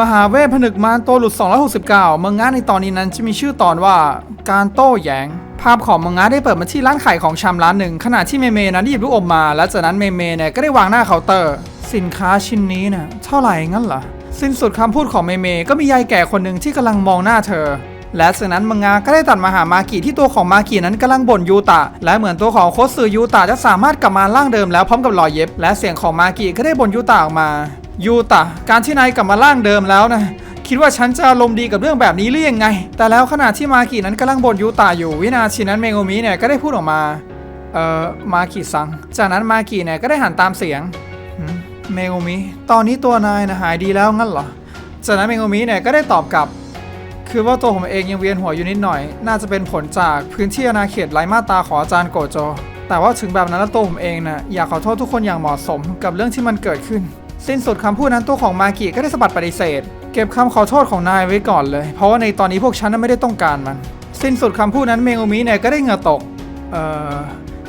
มหาเวทผนึกมารตัวหลุด 269 มังงะในตอนนี้นั้นจะมีชื่อตอนว่าการโต้แย้ง ภาพของมังงะได้เปิดมาที่ร้านขายของชำร้านหนึ่ง ขณะที่เมเมนั้นหยิบลูกอมมา และจากนั้นเมเมเนี่ยก็ได้วางหน้าเคาน์เตอร์ สินค้าชิ้นนี้น่ะเท่าไหร่งั้นเหรอ สิ้นสุดคำพูดของเมเมก็มียายแก่คนหนึ่งที่กำลังมองหน้าเธอ และจากนั้นมังงะก็ได้ตัดมาหามากิที่ตัวของมากินั้นกำลังบ่นยูตะ และเหมือนตัวของโคตสึยูตะจะสามารถกลับมาร่างเดิมแล้วพร้อมกับรอยเย็บ และเสียงของมากิก็ได้บ่นยูตะออกมา ยูตะ การที่นายกลับมาร่างเดิมแล้วนะ คิดว่าฉันจะอารมดีกับเรื่องแบบนี้หรือยังไง แต่แล้วขณะที่มากินั้นกำลังบ่นยูตะอยู่ วินาทีนั้นเมโงมิเนี่ยก็ได้พูดออกมา เอ่อ มากิซัง จากนั้นมากิเนี่ยก็ได้หันตามเสียงหืมเมโงมิ ตอนนี้ตัวนายนะหายดีแล้วงั้นเหรอ จากนั้นเมโงมิเนี่ยก็ได้ตอบกลับ คือว่าตัวผมเองยังเวียนหัวอยู่นิดหน่อย น่าจะเป็นผลจากพื้นที่อาณาเขตไร้มาตาของอาจารย์โกโจแต่ว่าถึงแบบนั้นแล้วตัวผมเองนะ่ะอยากขอโทษทุกคนอย่างเหมาะสมกับเรื่องที่มันเกิดขึ้น สิ้นสุดคำพูดนั้นตัวของมากิก็ได้สะบัดปฏิเสธ เก็บคำขอโทษของนายไว้ก่อนเลย เพราะว่าในตอนนี้พวกฉันนั้นไม่ได้ต้องการมัน สิ้นสุดคำพูดนั้นเมงุมิเนี่ยก็ได้เหงื่อตกเอ่อ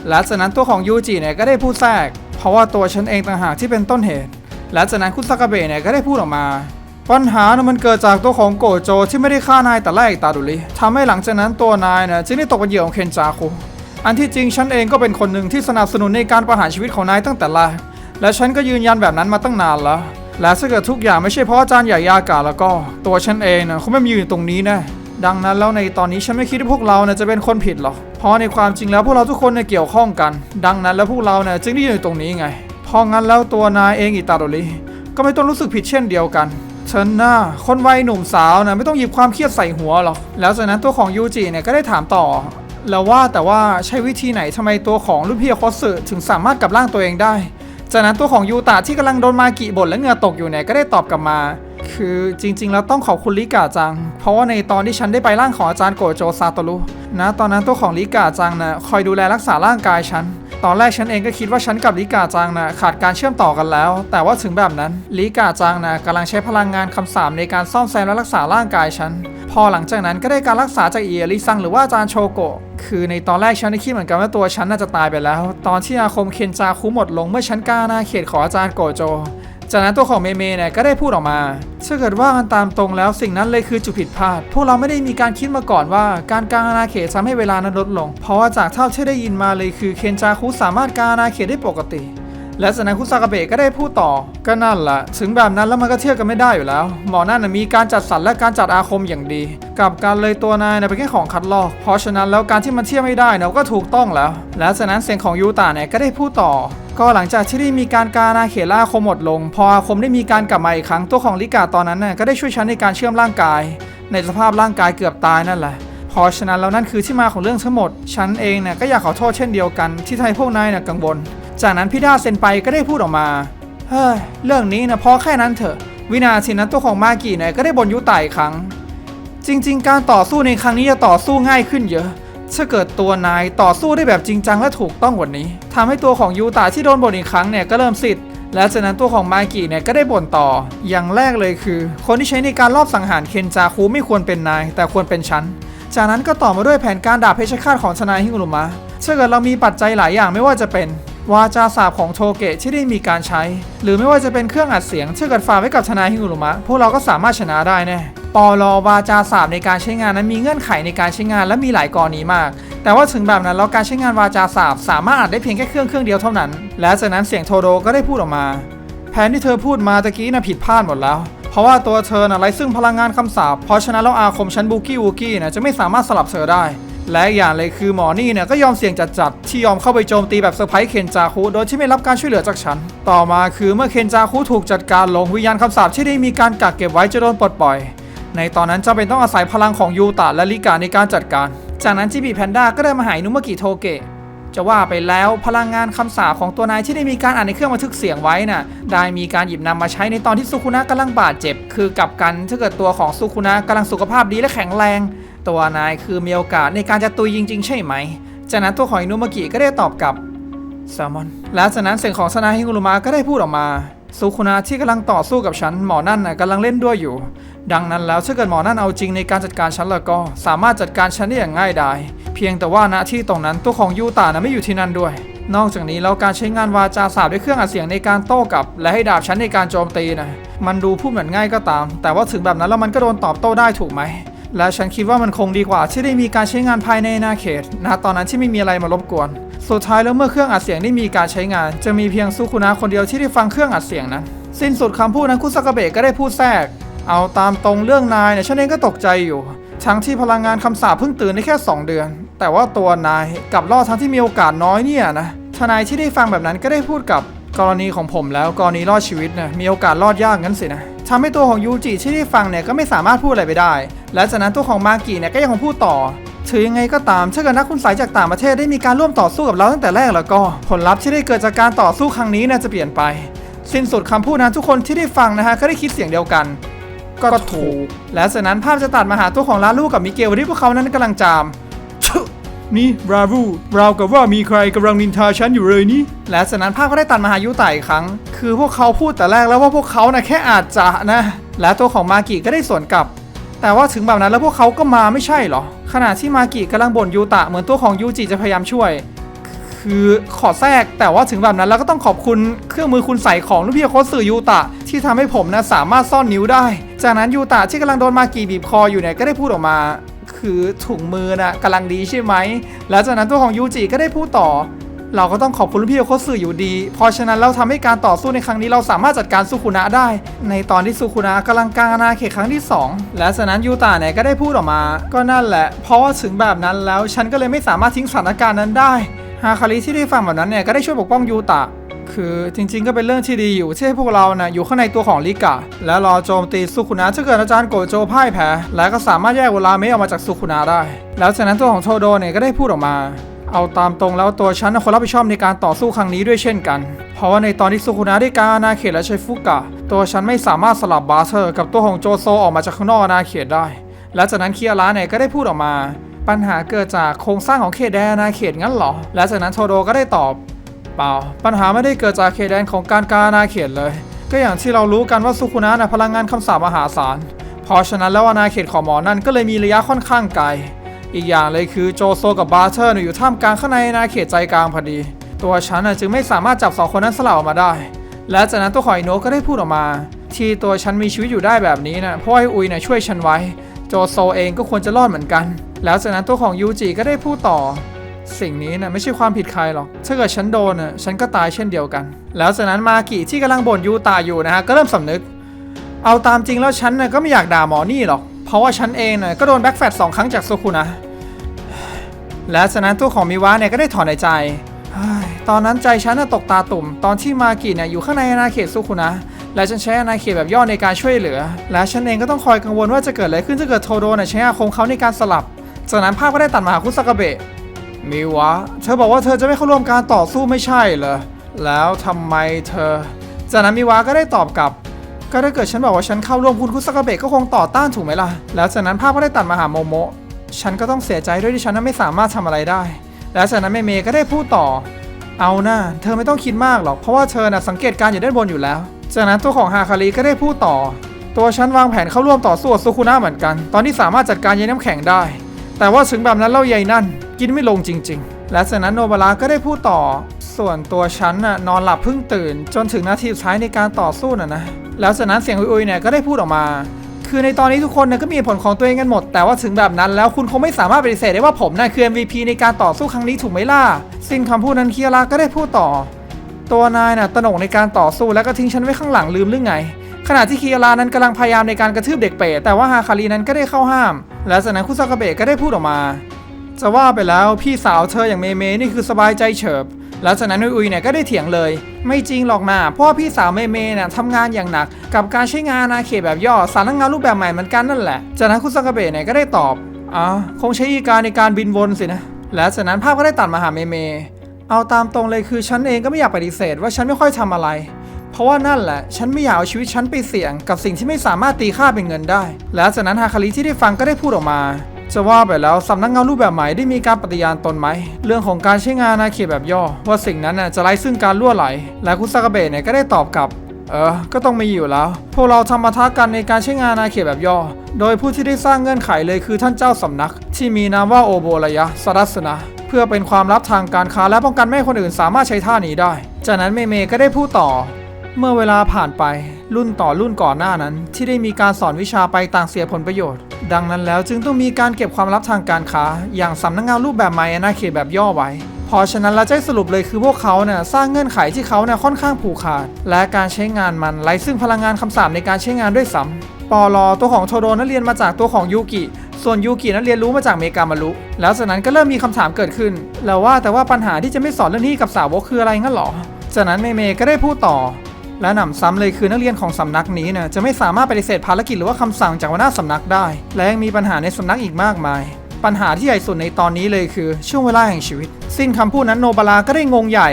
และจากนั้นตัวของยูจิเนี่ยก็ได้พูดแทรก เพราะว่าตัวฉันเองต่างหากที่เป็นต้นเหตุและจากนั้นคุณซากาเบะเนี่ยก็ได้พูดออกมา ปัญหานะมันเกิดจากตัวของโกโจที่ไม่ได้ฆ่านายแต่แรกตาดุริทำให้หลังจากนั้นตัวนายน่ะจึงได้ตกเป็นเหยื่อของเคนจาคุอันที่จริงฉันเองก็เป็นคนหนึ่งที่สนับสนุนในการประหารชีวิตของนายตั้งแต่แรก และฉันก็ยืนยันแบบนั้นมาตั้งนานแล้ว และถ้าเกิดทุกอย่างไม่ใช่เพราะอาจารย์ใหญ่ยากาแล้วก็ ตัวฉันเองนะคงไม่มายืนตรงนี้แน่ดังนั้นแล้วในตอนนี้ฉันไม่คิดว่าพวกเราเนะจะเป็นคนผิดหรอก เพราะในความจริงแล้วพวกเราทุกคนเนี่ยเกี่ยวข้องกัน ดังนั้นแล้วพวกเราเนี่ยจึงได้อยู่ตรงนี้ไง เพราะงั้นแล้วตัวนายเองอิตาโดริก็ไม่ต้องรู้สึกผิดเช่นเดียวกันฉันน่ะคนวัยหนุ่มสาวนะไม่ต้องหยิบความเครียดใส่หัวหรอก แล้วจากนั้นตัวของยูจิเนี่ยก็ได้ถามต่อ แล้วว่าแต่ว่าใช้วิธีไหนทำไมตัวของรุ่นพี่โคสึถึงสามารถกลับร่างตัวเองได้ จากนั้นตัวของยูตะที่กำลังโดนมากิบ่นและเหงื่อตกอยู่เนี่ยก็ได้ตอบกลับมา คือจริง ๆ แล้วต้องขอบคุณลิกาจัง เพราะว่าในตอนที่ฉันได้ไปร่างของอาจารย์โกโจซาโตรุนะตอนนั้นตัวของลิกาจังนะคอยดูแลรักษาร่างกายฉันตอนแรกฉันเองก็คิดว่าฉันกับลิกาจังนะขาดการเชื่อมต่อกันแล้ว แต่ว่าถึงแบบนั้นลิกาจังนะกำลังใช้พลังงานคำสาปในการซ่อมแซมและรักษาร่างกายฉัน พอหลังจากนั้นก็ได้การรักษาจากเอริซังหรือว่าอาจารย์โชโกะคือในตอนแรกฉันได้คิดเหมือนกันว่าตัวฉันน่าจะตายไปแล้ว ตอนที่อาคมเคนจาคุหมดลงเมื่อฉันกล้าหน้าเขตของอาจารย์โกโจ จากนั้นตัวของเมเมเนี่ยก็ได้พูดออกมาถ้าเกิดว่ากันตามตรงแล้วสิ่งนั้นเลยคือจุดผิดพลาด พวกเราไม่ได้มีการคิดมาก่อนว่าการกางอาณาเขตทำให้เวลานั้นลดลง เพราะว่าจากเท่าที่ได้ยินมาเลยคือเคนจาคุสามารถกางอาณาเขตได้ปกติ และจากนั้นคุซากาเบะก็ได้พูดต่อ ก็นั่นแหละถึงแบบนั้นแล้วมันก็เทียบกันไม่ได้อยู่แล้ว หมอนั่นมีการจัดสรรและการจัดอาคมอย่างดี กับการเลยตัวนายเป็นแค่ของคัดลอก เพราะฉะนั้นแล้วการที่มันเทียบไม่ได้นะก็ถูกต้องแล้ว และจากนั้นเสียงของยูตะเนี่ยก็ได้พูดต่อก็หลังจากที่ได้มีการการอาเขล่าคมหมดลง พออาคมได้มีการกลับมาอีกครั้งตัวของลิกาตอนนั้นน่ะก็ได้ช่วยฉันในการเชื่อมร่างกาย ในสภาพร่างกายเกือบตายนั่นแหละเพราะฉะนั้นแล้วนั่นคือที่มาของเรื่องทั้งหมด ฉันเองเนี่ยก็อยากขอโทษเช่นเดียวกันที่ทำให้พวกนายเนี่ยกังวล จากนั้นพี่ดาเซนไปก็ได้พูดออกมา เฮ้ย เรื่องนี้นะพอแค่นั้นเถอะ วินาทีนั้นตัวของมากิเนี่ยก็ได้บ่นยุไตอีกครั้ง จริง ๆ การต่อสู้ในครั้งนี้จะต่อสู้ง่ายขึ้นเยอะ ถ้าเกิดตัวนายต่อสู้ได้แบบจริงจังและถูกต้องกว่านี้ทำให้ตัวของยูตะที่โดนบ่นอีกครั้งเนี่ยก็เริ่มสิทธิ์และจากนั้นตัวของมากิเนี่ยก็ได้บ่นต่อ อย่างแรกเลยคือ คนที่ใช้ในการลอบสังหารเคนจาคุไม่ควรเป็นนาย แต่ควรเป็นฉัน จากนั้นก็ต่อมาด้วยแผนการดาบเพชรฆาตของทนายฮิงุรุมะถ้าเกิดเรามีปัจจัยหลายอย่างไม่ว่าจะเป็น วาจาสาบของโทเกะที่ได้มีการใช้ หรือไม่ว่าจะเป็นเครื่องอัดเสียงที่เกิดฝากไว้กับทนายฮิงุรุมะ พวกเราก็สามารถชนะได้แน่ปอลอวาจาสาบในการใช้งานนั้นมีเงื่อนไขในการใช้งานและมีหลายกรณีมาก แต่ว่าถึงแบบนั้นแล้วการใช้งานวาจาสาบสามารถอัดได้เพียงแค่เครื่องเครื่องเดียวเท่านั้น และจากนั้นเสียงโทโดก็ได้พูดออกมา แผนที่เธอพูดมาตะกี้น่ะผิดพลาดหมดแล้ว เพราะว่าตัวเธอน่ะไร้ซึ่งพลังงานคำสาปเพราะฉะนั้นแล้วอาคมชั้นบูกี้วูกี้น่ะจะไม่สามารถสลับเธอได้ และอย่างเลยคือหมอนี่เนี่ยก็ยอมเสี่ยงจัดๆที่ยอมเข้าไปโจมตีแบบเซอร์ไพรส์เคนจาคุโดยที่ไม่รับการช่วยเหลือจากฉัน ต่อมาคือเมื่อเคนจาคุถูกจัดการลงวิญญาณคำสาปที่ได้มีการกักเก็บไว้จะโดนปลดปล่อย ในตอนนั้นจำเป็นต้องอาศัยพลังของยูตะและลิกาในการจัดการ จากนั้นจิบิแพนด้าก็ได้มาหาอินุมากิโทเกะจะว่าไปแล้วพลังงานคำสาปของตัวนายที่ได้มีการอ่านในเครื่องบันทึกเสียงไว้น่ะได้มีการหยิบนำมาใช้ในตอนที่สุคุนะกำลังบาดเจ็บ คือกลับกันถ้าเกิดตัวของสุคุนะกำลังสุขภาพดีและแข็งแรง ตัวนายคือมีโอกาสในการจะตุยจริง ๆ ใช่ไหม จากนั้นตัวของอินุมากิก็ได้ตอบกลับแซลมอน และจากนั้นเสียงของซานาฮิงุรุมะก็ได้พูดออกมาสุคุนะที่กำลังต่อสู้กับฉันหมอนั่นน่ะกำลังเล่นด้วยอยู่ ดังนั้นแล้วถ้าเกิดหมอนั่นเอาจริงในการจัดการฉันแล้วก็สามารถจัดการฉันได้อย่างง่ายดายเพียงแต่ว่าณที่ตรงนั้นตัวของยูตานะไม่อยู่ที่นั่นด้วย นอกจากนี้แล้วการใช้งานวาจาสาบด้วยเครื่องอัดเสียงในการโต้กลับ และให้ดาบฉันในการโจมตีนะมันดูพูดเหมือนง่ายก็ตาม แต่ว่าถึงแบบนั้นแล้วมันก็โดนตอบโต้ได้ถูกไหม และฉันคิดว่ามันคงดีกว่าที่ได้มีการใช้งานภายในอาณาเขตนะตอนนั้นที่ไม่มีอะไรมารบกวน สุดท้ายแล้วเมื่อเครื่องอัดเสียงได้มีการใช้งาน จะมีเพียงซุคุนะคนเดียวที่ได้ฟังเครื่องอัดเสียงนั้น สิ้นสุดคำพูดนั้นคุซากาเบะก็ได้พูดแทรก เอาตามตรงเรื่องนายเนี่ยฉันเองก็ตกใจอยู่ ทั้งที่พลังงานคำสาปเพิ่งตื่นได้แค่ 2 เดือน แต่ว่าตัวนายกลับรอดทั้งที่มีโอกาสน้อยเนี่ยนะทนายที่ได้ฟังแบบนั้นก็ได้พูดกับกรณีของผมแล้วกรณีรอดชีวิตนะมีโอกาสรอดยากงั้นสินะ ทำให้ตัวของยูจิที่ได้ฟังเนี่ยก็ไม่สามารถพูดอะไรไปได้ และจากนั้นตัวของมากิเนี่ยก็ยังคงพูดต่อ ถือยังไงก็ตามถ้าเกิดนักคุณสายจากต่างประเทศได้มีการร่วมต่อสู้กับเราตั้งแต่แรกแล้วก็ ผลลัพธ์ที่ได้เกิดจากการต่อสู้ครั้งนี้น่าจะเปลี่ยนไป สิ้นสุดคำพูดนั้นทุกคนที่ได้ฟังนะฮะก็ได้คิดเสียงเดียวกัน ก็ถูก และจากนั้นภาพจะตัดมาหาตัวของลาลูกับมิเกลที่พวกเขานั้นกำลังจาม นี่บราวูราวกับว่ามีใครกำลังนินทาฉันอยู่เลยนี่ และจากนั้นภาพก็ได้ตัดมาหายุไตอีกครั้ง คือพวกเขาพูดแต่แรกแล้วว่าพวกเขานะ่ะแค่อาจจะนะ และตัวของมากิก็ได้สวนกลับ แต่ว่าถึงแบบนั้นแล้วพวกเขาก็มาไม่ใช่เหรอ ขณะที่มากิกำลังบ่นยูตะเหมือนตัวของยูจิจะพยายามช่วย คือขอแทรกแต่ว่าถึงแบบนั้นแล้วก็ต้องขอบคุณเครื่องมือคุณใส่ของลูกพี่โคสื่อยูตะ ที่ทำให้ผมนะสามารถซ่อนนิ้วได้ จากนั้นยูตะที่กำลังโดนมากีบีบคออยู่เนี่ยก็ได้พูดออกมา คือถุงมือนะกำลังดีใช่ไหมแล้วจากนั้นตัวของยูจิก็ได้พูดต่อ เราก็ต้องขอบคุณพี่โคสื่ออยู่ดี เพราะฉะนั้นเราทำให้การต่อสู้ในครั้งนี้เราสามารถจัดการสุคุนะได้ ในตอนที่สุคุนะกำลังกลางอาณาเขตครั้งที่สองและจากนั้นยูตะเนี่ยก็ได้พูดออกมา ก็นั่นแหละ เพราะว่าถึงแบบนั้นแล้วฉันก็เลยไม่สามารถทิ้งสถานการณ์นั้นได้ฮาคาริที่ได้ฟังแบบนั้นเนี่ยก็ได้ช่วยปกป้องยูตะ คือจริงๆก็เป็นเรื่องที่ดีอยู่ที่ให้พวกเรานะ่ะอยู่ข้างในตัวของลิกะ และรอโจมตีสุคุนะถ้าเกิดอาจารย์โกโจพ่ายแพ้ และก็สามารถแยกเวลาเมะออกมาจากสุคุนะได้ แล้วจากนั้นตัวของโทโดเนี่ยก็ได้พูดออกมา เอาตามตรงแล้วตัวฉันคนรับผิดชอบในการต่อสู้ครั้งนี้ด้วยเช่นกัน เพราะว่าในตอนที่สุคุนะได้การอาณาเขตและใช้ฟุกะ ตัวฉันไม่สามารถสลับบาเทอร์กับตัวของโจโซออกมาจากข้างนอกอาณาเขตได้ และจากนั้นเคียร่าเนี่ยก็ได้พูดออกมา ปัญหาเกิดจากโครงสร้างของเขตแดนอาณาเขตงั้นเหรอ และจากนั้นโทโดก็ได้ตอบ เปล่า ปัญหาไม่ได้เกิดจากเขตแดนของการการอาณาเขตเลย ก็อย่างที่เรารู้กันว่าสุคุนะนะพลังงานคำสาปมหาศาล เพราะฉะนั้นแล้วอาณาเขตของหมอนั่นก็เลยมีระยะค่อนข้างไกล อีกอย่างเลยคือโจโซกับบาร์เทอร์เนี่ยอยู่ท่ามกลางข้างในอาณาเขตใจกลางพอดี ตัวฉันน่ะจึงไม่สามารถจับสองคนนั้นสลับออกมาได้ และจากนั้นตัวของไอโนะก็ได้พูดออกมา ที่ตัวฉันมีชีวิตอยู่ได้แบบนี้นะเพราะไอ้อุยเนี่ยช่วยฉันไว้ โจโซเองก็ควรจะรอดเหมือนกัน แล้วจากนั้นตัวของยูจิก็ได้พูดต่อ สิ่งนี้นะไม่ใช่ความผิดใครหรอก ถ้าเกิดฉันโดนน่ะฉันก็ตายเช่นเดียวกัน แล้วจากนั้นมากิที่กำลังบ่นยูตาอยู่นะฮะก็เริ่มสำนึก เอาตามจริงแล้วฉันน่ะก็ไม่อยากด่าหมอนี่หรอก เพราะว่าฉันเองน่ะก็โดนแบ็กแฟตสองครั้งจากโซคุนะ และจากนั้นตัวของมิวะเนี่ยก็ได้ถอนหายใจ ตอนนั้นใจฉันน่ะตกตาตุ่ม ตอนที่มากิเนี่ยอยู่ข้างในอาณาเขตซุคุนะและฉันใช้อาณาเขตแบบย่อในการช่วยเหลือ และฉันเองก็ต้องคอยกังวลว่าจะเกิดอะไรขึ้นถ้าเกิดโทโดน่ะใช้อาคมเขาในการสลับ จากนั้นภาพก็ได้ตัดมาหาคุซากาเบะ มิวะ เธอบอกว่าเธอจะไม่เข้าร่วมการต่อสู้ไม่ใช่เหรอ แล้วทำไมเธอ จากนั้นมิวะก็ได้ตอบกลับ ก็ถ้าเกิดฉันบอกว่าฉันเข้าร่วมคุณคุซากาเบะก็คงต่อต้านถูกไหมล่ะ แล้วจากนั้นภาพก็ได้ตัดมาหาโมโมะ ฉันก็ต้องเสียใจด้วยที่ฉันนั้นไม่สามารถทำอะไรได้ แล้วจากนั้นเมเมก็ได้พูดต่อ เอานะเธอไม่ต้องคิดมากหรอก เพราะว่าเธอน่ะสังเกตการอยู่ด้านบนอยู่แล้ว จากนั้นตัวของฮาคาริก็ได้พูดต่อ ตัวฉันวางแผนเข้าร่วมต่อสู้กับซูคุนะเหมือนกัน ตอนที่สามารถจัดการเย็นน้ำแข็งได้ แต่ว่าถึงแบบนั้นเล่าใหญ่นั่น กินไม่ลงจริง ๆ และจากนั้นโนบาระก็ได้พูดต่อ ส่วนตัวฉันน่ะนอนหลับเพิ่งตื่น จนถึงนาทีสุดท้ายในการต่อสู้น่ะนะแล้วจากนั้นเสียงอุยๆเนี่ยก็ได้พูดออกมาคือในตอนนี้ทุกคนเนี่ยก็มีผลของตัวเองกันหมด แต่ว่าถึงแบบนั้นแล้วคุณคงไม่สามารถปฏิเสธได้ว่าผมน่ะคือ MVP ในการต่อสู้ครั้งนี้ถูกไหมล่ะสิ้นคำพูดนั้นเคียร่าก็ได้พูดต่อ ตัวนายน่ะตนกในการต่อสู้แล้วก็ทิ้งฉันไว้ข้างหลังลืมหรือไง ขณะที่คียร่านั้นกำลังพยายามในการกระทืบเด็กเปรตแต่ว่าฮาคารีนั้นก็ได้เข้าห้าม และจากนั้นคุซากาเบะก็ได้พูดออกมา จะว่าไปแล้วพี่สาวเธออย่างเมเมนี่คือสบายใจเฉิบแล้วจากนั้นอุยๆเนี่ยก็ได้เถียงเลย ไม่จริงหรอกนะเพราะว่าพี่สาวเมเมเนี่ยทำงานอย่างหนัก กับการใช้งานอาณาเขตแบบย่อสารงานรูปแบบใหม่เหมือนกันนั่นแหละ จากนั้นคุซากาเบะเนี่ยก็ได้ตอบอ๋อคงใช้อีการในการบินวนสินะ และจากนั้นภาพก็ได้ตัดมาหาเมเม เอาตามตรงเลยคือฉันเองก็ไม่อยากปฏิเสธว่าฉันไม่ค่อยทำอะไร เพราะว่านั่นแหละ ฉันไม่อยากเอาชีวิตฉันไปเสี่ยงกับสิ่งที่ไม่สามารถตีค่าเป็นเงินได้ และจากนั้นฮาคาริที่ได้ฟังก็ได้พูดออกมา จะว่าไปแล้วสำนักงานรูปแบบใหม่ได้มีการปฏิญาณตนไหม เรื่องของการใช้งานอาเขตแบบย่อ ว่าสิ่งนั้นน่ะจะไร้ซึ่งการล่วไหล และคุซากาเบะเนี่ยก็ได้ตอบกลับเออ ก็ต้องมีอยู่แล้ว พวกเราทำมาท้ากันในการใช้งานอาณาเขตแบบย่อ โดยผู้ที่ได้สร้างเงื่อนไขเลยคือท่านเจ้าสำนัก ที่มีนามว่าโอโบระยะสรัสนะ เพื่อเป็นความลับทางการค้าและป้องกันไม่ให้คนอื่นสามารถใช้ท่านี้ได้ จากนั้นเมเมก็ได้พูดต่อ เมื่อเวลาผ่านไปรุ่นต่อรุ่นก่อนหน้านั้น ที่ได้มีการสอนวิชาไปต่างเสียผลประโยชน์ ดังนั้นแล้วจึงต้องมีการเก็บความลับทางการค้า อย่างสำนักงานรูปแบบใหม่อาณาเขตแบบย่อไว้พราะฉะนั้นเราจะให้สรุปเลยคือพวกเขาเนี่ยสร้างเงื่อนไขที่เขาเนี่ยค่อนข้างผูกขาด และการใช้งานมันไร้ซึ่งพลังงานคำสาปในการใช้งานด้วยซ้ำปอลอตัวของโทโดนั้นเรียนมาจากตัวของยูกิส่วนยูกินั้นเรียนรู้มาจากเมกามารุแล้วจากนั้นก็เริ่มมีคำถามเกิดขึ้น แล้วว่าแต่ว่าปัญหาที่จะไม่สอนเรื่องนี้กับสาวกคืออะไรงั้นหรอจากนั้นเมเมก็ได้พูดต่อ และหนำซ้ำเลยคือนักเรียนของสำนักนี้นี่ยจะไม่สามารถปฏิเสธภารกิจหรือว่าคำสั่งจากหัวหน้าสำนักได้ และยังมีปัญหาในสำนักอีกมากมาย ปัญหาที่ใหญ่สุดในตอนนี้เลยคือ ช่วงเวลาแห่งชีวิต สิ้นคำพูดนั้นโนบาราก็ได้งงใหญ่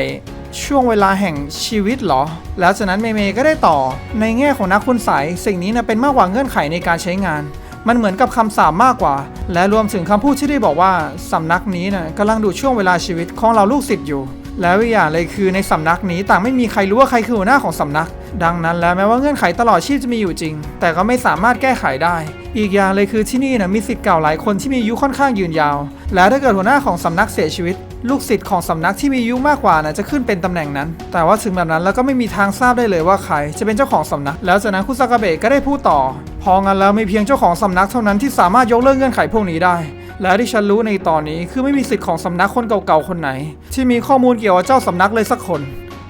ช่วงเวลาแห่งชีวิตเหรอ แล้วจากนั้นเมเมก็ได้ต่อ ในแง่ของนักคุณใสยสิ่งนี้นะเป็นมากกว่าเงื่อนไขในการใช้งาน มันเหมือนกับคำสาปมากกว่า และรวมถึงคำพูดที่ได้บอกว่าสำนักนี้นะกำลังดูช่วงเวลาชีวิตของเราลูกศิษย์อยู่ แล้วอีกอย่างเลยคือในสำนักนี้ต่างไม่มีใครรู้ว่าใครคือหัวหน้าของสำนัก ดังนั้นแล้วแม้ว่าเงื่อนไขตลอดชีพจะมีอยู่จริง แต่ก็ไม่สามารถแก้ไขได้ อีกอย่างเลยคือที่นี่นะมีศิษย์เก่าหลายคนที่มีอายุค่อนข้างยืนยาว และถ้าเกิดหัวหน้าของสำนักเสียชีวิต ลูกศิษย์ของสำนักที่มีอายุมากกว่านะจะขึ้นเป็นตำแหน่งนั้น แต่ว่าถึงแบบนั้นแล้วก็ไม่มีทางทราบได้เลยว่าใคร จะเป็นเจ้าของสำนัก แล้วจากนั้นคุซากาเบะก็ได้พูดต่อพองั้นแล้วมีเพียงเจ้าของสำนักเท่านั้นที่สามารถยกเลิกเงื่อนไขพวกนี้ได้ และที่ฉันรู้ในตอนนี้คือไม่มีสิทธิ์ของสำนักคนเก่าๆคนไหน ที่มีข้อมูลเกี่ยวกับเจ้าสำนักเลยสักคน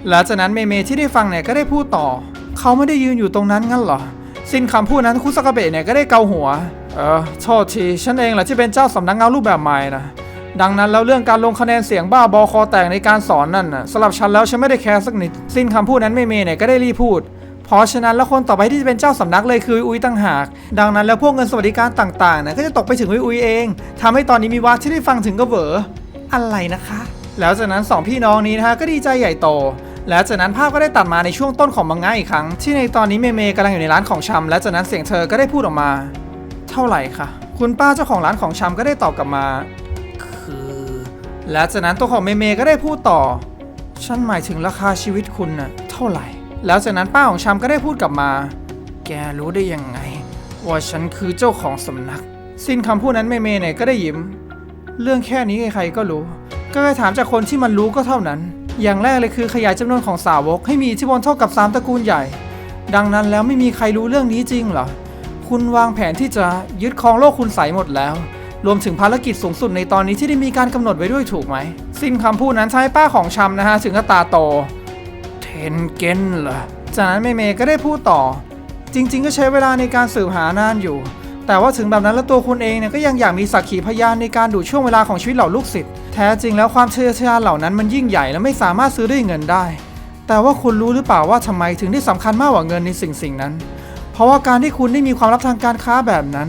และจากนั้นเมเมที่ได้ฟังเนี่ยก็ได้พูดต่อ เขาไม่ได้ยืนอยู่ตรงนั้นงั้นเหรอ สิ้นคำพูดนั้นคุซากาเบะเนี่ยก็ได้เกาหัว เออโทษทีฉันเองแหละที่เป็นเจ้าสำนักเงารูปแบบใหม่นะดังนั้นแล้วเรื่องการลงคะแนนเสียงบ้าบอคอแตกในการสอนนั่นน่ะสำหรับฉันแล้วฉันไม่ได้แคร์สักนิด สิ้นคำพูดนั้นเมเมเนี่ยก็ได้รีพูด เพราะฉะนั้นแล้วคนต่อไปที่จะเป็นเจ้าสำนักเลยคืออุยตั้งหาก ดังนั้นแล้วพวกเงินสวัสดิการต่างๆนะก็จะตกไปถึงอุยอุยเองทำให้ตอนนี้มีวักที่ได้ฟังถึงก็เหวออะไรนะคะ แล้วจากนั้นสองพี่น้องนี้นะฮะก็ดีใจใหญ่โตแล้วจากนั้นภาพก็ได้ตัดมาในช่วงต้นของมังงะอีกครั้ง ที่ในตอนนี้เมเมกำลังอยู่ในร้านของชำและจากนั้นเสียงเธอก็ได้พูดออกมา เท่าไหร่คะคุณป้าเจ้าของร้านของชำก็ได้ตอบกลับมา คือ และจากนั้นตัวของเมเมก็ได้พูดต่อ ฉันหมายถึงราคาชีวิตคุณน่ะเท่าไหร่ แล้วจากนั้นป้าของชำก็ได้พูดกลับมา แกรู้ได้ยังไง ว่าฉันคือเจ้าของสำนัก สิ้นคำพูดนั้นเมเมเนี่ยก็ได้ยิ้ม เรื่องแค่นี้ใครๆก็รู้ ก็แค่ถามจากคนที่มันรู้ก็เท่านั้น อย่างแรกเลยคือขยายจำนวนของสาวก ให้มีอิทธิพลเท่ากับสามตระกูลใหญ่ ดังนั้นแล้วไม่มีใครรู้เรื่องนี้จริงเหรอ คุณวางแผนที่จะยึดครองโลกคุณใสหมดแล้วรวมถึงภารกิจสูงสุดในตอนนี้ที่ได้มีการกำหนดไว้ด้วยถูกไหม สิ้นคำพูดนั้นให้ป้าของชำนะฮะถึงกับตาโต นเกนเหรอ จากนั้นเมเมก็ได้พูดต่อ จริง ๆ ก็ใช้เวลาในการสืบหานานอยู่ แต่ว่าถึงแบบนั้นแล้วตัวคุณเองเนี่ยก็ยังอยากมีสักขีพยานในการดูช่วงเวลาของชีวิตเหล่าลูกศิษย์ แท้จริงแล้วความเชื่อชาเหล่านั้นมันยิ่งใหญ่และไม่สามารถซื้อด้วยเงินได้ แต่ว่าคุณรู้หรือเปล่าว่าทำไมถึงได้สำคัญมากกว่าเงินในสิ่งสิ่งนั้น เพราะว่าการที่คุณได้มีความลับทางการค้าแบบนั้น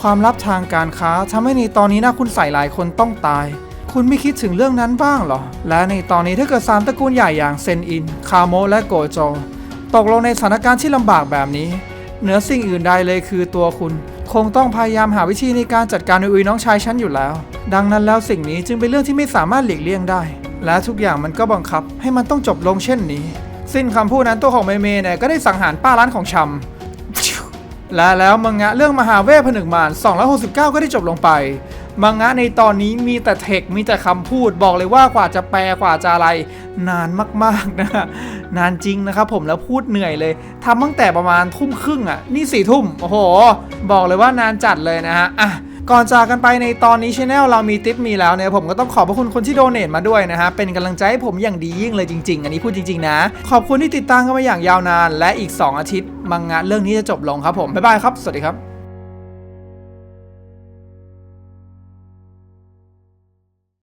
ความลับทางการค้าทำให้ในตอนนี้นะคุณใส่หลายคนต้องตาย คุณไม่คิดถึงเรื่องนั้นบ้างเหรอ และในตอนนี้ถ้าเกิดสามตระกูลใหญ่อย่างเซนอิน คาโมและโกโจ ตกลงในสถานการณ์ที่ลำบากแบบนี้ เหนือสิ่งอื่นใดเลยคือตัวคุณ คงต้องพยายามหาวิธีในการจัดการอุยน้องชายฉันอยู่แล้ว ดังนั้นแล้วสิ่งนี้จึงเป็นเรื่องที่ไม่สามารถหลีกเลี่ยงได้ และทุกอย่างมันก็บังคับให้มันต้องจบลงเช่นนี้ สิ้นคำพูดนั้นตัวของเมเมเนี่ยก็ได้สังหารป้าร้านของชำและแล้วมังงะเรื่องมหาเวทผนึกมาร269 ก็ได้จบลงไป มังงะในตอนนี้มีแต่เทคมีแต่คำพูดบอกเลยว่ากว่าจะแปลกว่าจะอะไร นานมากๆนะนานจริงนะครับผมแล้วพูดเหนื่อยเลยทำตั้งแต่ประมาณทุ่มครึ่งอะนี่สี่ทุ่มโอ้โห บอกเลยว่านานจัดเลยนะฮะอะก่อนจากกันไปในตอนนี้ช anel เรามีทิปมีแล้วเนี่ยผมก็ต้องขอบพระคุณคนที่โดเน a มาด้วยนะฮะ เป็นกำลังใจให้ผมอย่างดียิ่งเลยจริง ๆ อันนี้พูดจริง ๆ นะ ขอบคุณที่ติดตามกันมาอย่างยาว นาน และอีก 2 อาทิตย์ มังงะเรื่องนี้จะจบลงครับผม บ๊ายบายครับ สวัสดีครับ